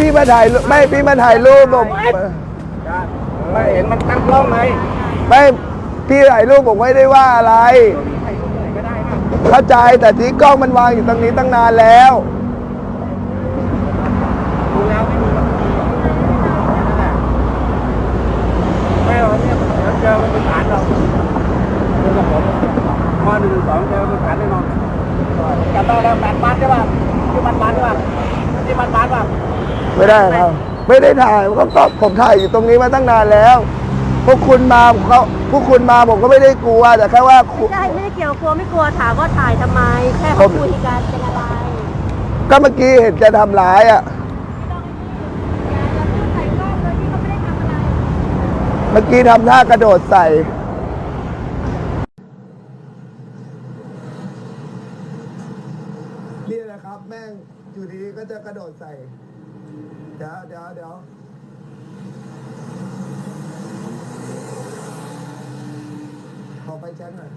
พี่มาถ่ายรูปไม่พี่มาถ่ายรูปผมไม่เห็นมันตั้งกล้องไหมไม่พี่ถ่ายรูปผมไม่ได้ว่าอะไรไม่ได้นะเข้าใจแต่ที่กล้องมันวางอยู่ตรงนี้ตั้งนานแล้วดูแล้วไม่มีไม่หรอกเนี่ยเจอมันเป็นฐานเราเจอกับผมมหนึ่งสองเจอเป็นฐานแน่นอนจำได้แล้วแปดบาทใช่ป่ะที่มันบาทใช่ป่ะที่มันบาทป่ะ ไม่ได้ครับ ไม่ได้ถ่ายก็ก็ผมถ่ายอยู่ตรงนี้มาตั้งนานแล้ว พวกคุณมาเขาพวกคุณมาผมก็ไม่ได้กลัวแต่แค่ว่าคุณใช่ไม่ได้เกี่ยวกลัวไม่กลัวถามว่าถ่ายทำไม แค่ผเขามคุยกันเป็นอะไรก็เมื่อกี้เห็นจะทำร้ายอะ เมื่อกี้ทำท่ากระโดดใส่ นี่แหละครับ แม่งอยู่ดีๆก็จะกระโดดใส่ เดี๋ยวเดี๋ยวเดี๋ยวขอไปแช็คหน่อย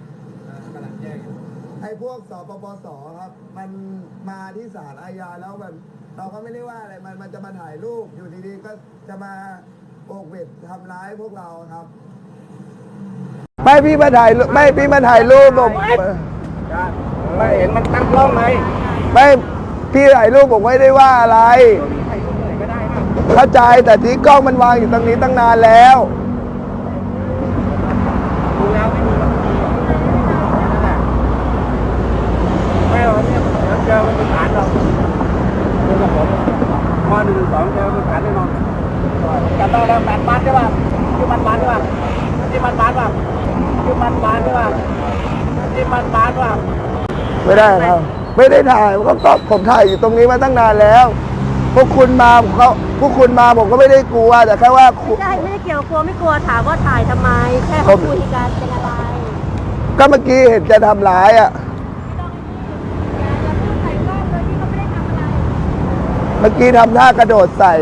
กำลังแยกอยู่ไอ้พวกสปปสครับ มันมาที่ศาลอาญาแล้วมันเราก็ไม่ได้ว่าอะไร มันมันจะมาถ่ายรูปอยู่ดีๆก็จะมาโอกเวททำร้ายพวกเราครับ ไม่พี่มาถ่ายรูปไม่พี่มาถ่ายรูปผมไม่เห็นมันตั้งกล้องไหมไม่พี่ถ่ายรูปผมไม่ได้ว่าอะไรไม่ได้นะ เข้าใจแต่ที่กล้องมันวางอยู่ตรงนี้ตั้งนานแล้วดูแล้วไม่มีไม่หรอกเนี่ยเจอมันเป็นฐานเราเจอกับผมมหนึ่งสองเจอเป็นฐานแน่นอนจำได้แล้วแปดบาทใช่ป่ะที่มันบาทใช่ป่ะที่มันบาทป่ะที่มันบาทใช่ป่ะที่มันบาทป่ะไม่ได้ครับไม่ได้ถ่ายก็ก็ผมถ่ายอยู่ตรงนี้มาตั้งนานแล้ว พวกคุณมาเขาพวกคุณมาผมก็ไม่ได้กลัวแต่แค่ว่าคุณใช่ไม่ได้เกี่ยวกลัวไม่กลัวถามว่าถ่ายทำไม แค่ผเขามคุยกันเป็นอะไรก็เมื่อกี้เห็นจะทำร้ายอะ เมื่อกี้ทำท่ากระโดดใส่